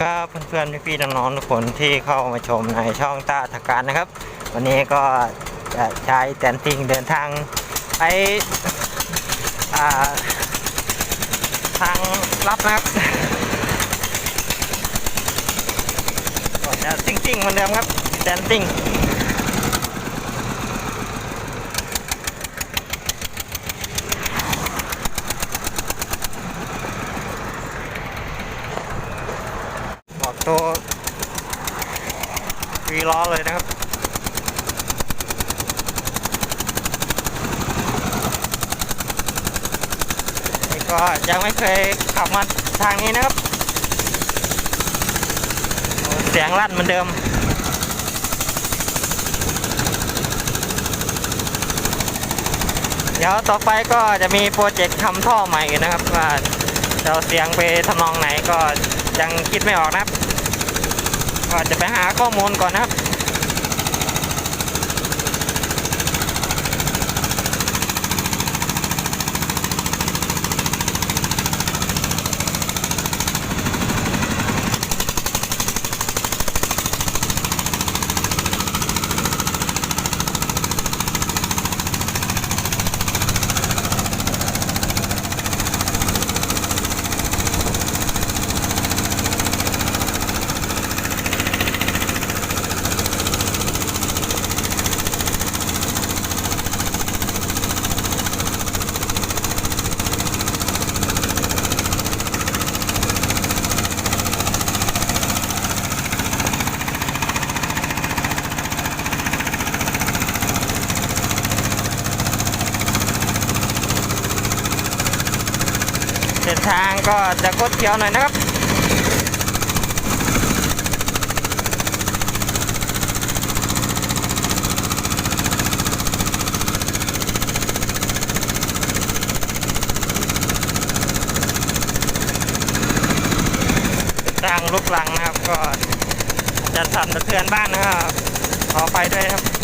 ครับเพื่อนๆพี่ๆน้องๆทุกคนที่เข้ามาชมในช่องต้าทการนะครับ วันนี้ก็จะใช้แตนติงเดินทางไปาทางลับนะครับก็จะติ้งๆเหมือนเดิมครับแตนติง ตัววีล้อเลยนะครับ นี่ก็ยังไม่เคยขับมาทางนี้นะครับ เสียงลั่นเหมือนเดิมเดี๋ยวต่อไปก็จะมีโปรเจกต์ทำท่อใหม่นะครับว่าจะเอาเสียงไปทำนองไหนก็ยังคิดไม่ออกนะครับ ก็จะไปหาข้อมูลก่อนนะครับ ก็จะคดเคี้ยวหน่อยนะครับ ทางลุกลังนะครับ ก็จะสั่นสะเทือนบ้านนะครับขอไปด้วยครับ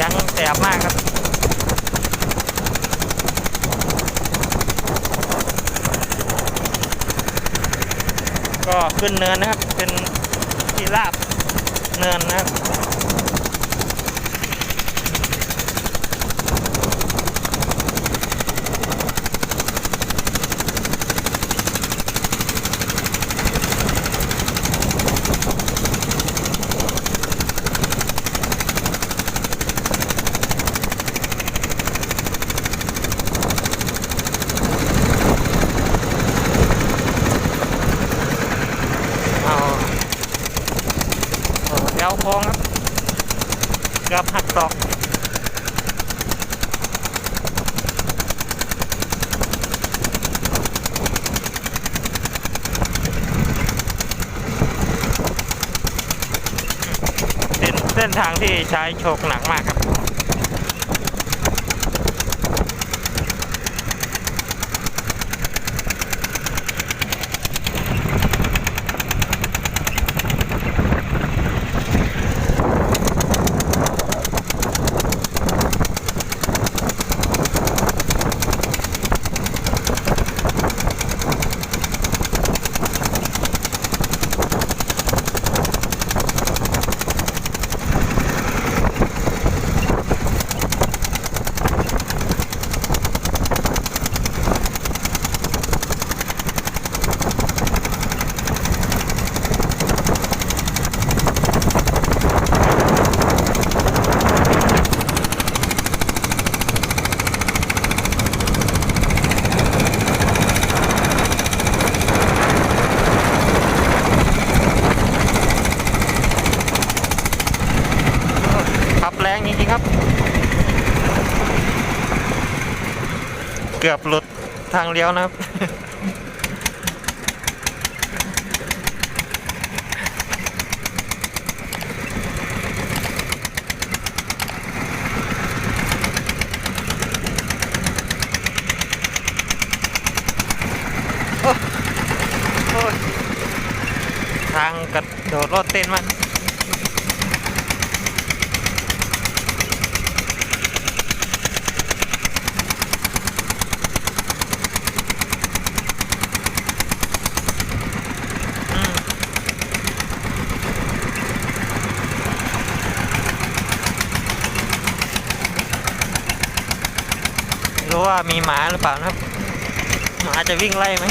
ยังแสบมากครับก็ขึ้นเนินนะครับ เป็นที่ราบเนินนะครับ เอาเอาเดี๋ยวโค้งครับเกือบหักตอกเป็นเส้นทางที่ใช้โชคหนักมากครับ แรงจริงๆครับ เกือบหลุดทางเลี้ยวนะครับ ทางกระโดดรถเต้นมันามีหมาหรือเปล่านะครับหมาจะวิ่งไล่ไหม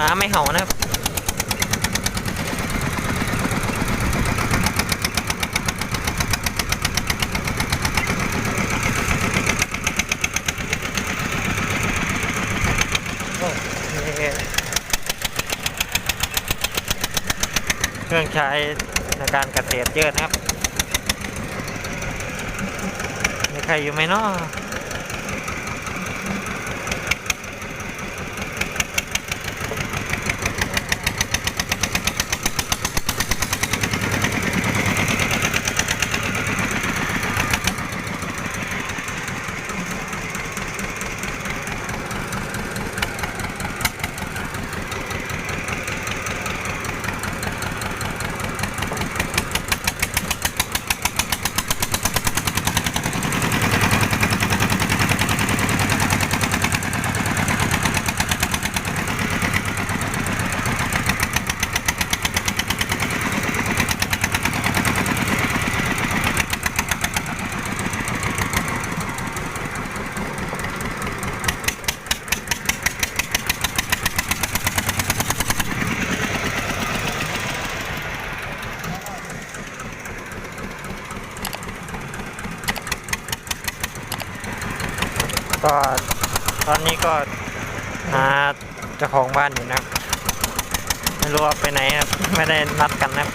หมาไม่เห่านะครับเครื่องใช้ในการเกษตรเยอะนะครับมีใครอยู่ไหมเนาะ ก็ตอนนี้ก็หาเจ้าของบ้านอยู่นะไม่รู้ว่าไปไหนครับไม่ได้นัดกันนะ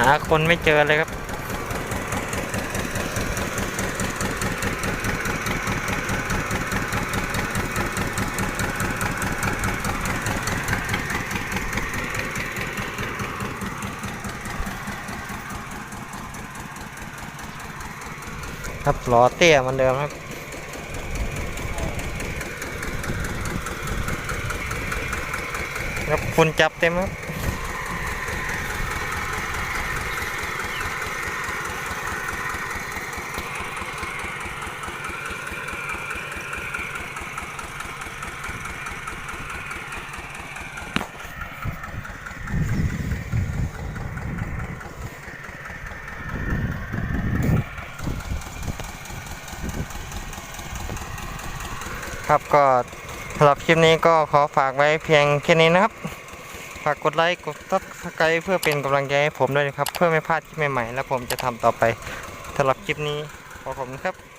หาคนไม่เจอเลยครับครับล้อเตี้ยเหมือนเดิมครับครับคุณจับเต็มครับ ครับก็สำหรับคลิปนี้ก็ขอฝากไว้เพียงแค่นี้นะครับ ฝากกดไลค์กดซับสไครต์เพื่อเป็นกำลังใจให้ผมด้วยนะครับ เพื่อไม่พลาดคลิปใหม่ๆ แล้วผมจะทำต่อไปสำหรับคลิปนี้ขอขอบคุณครับ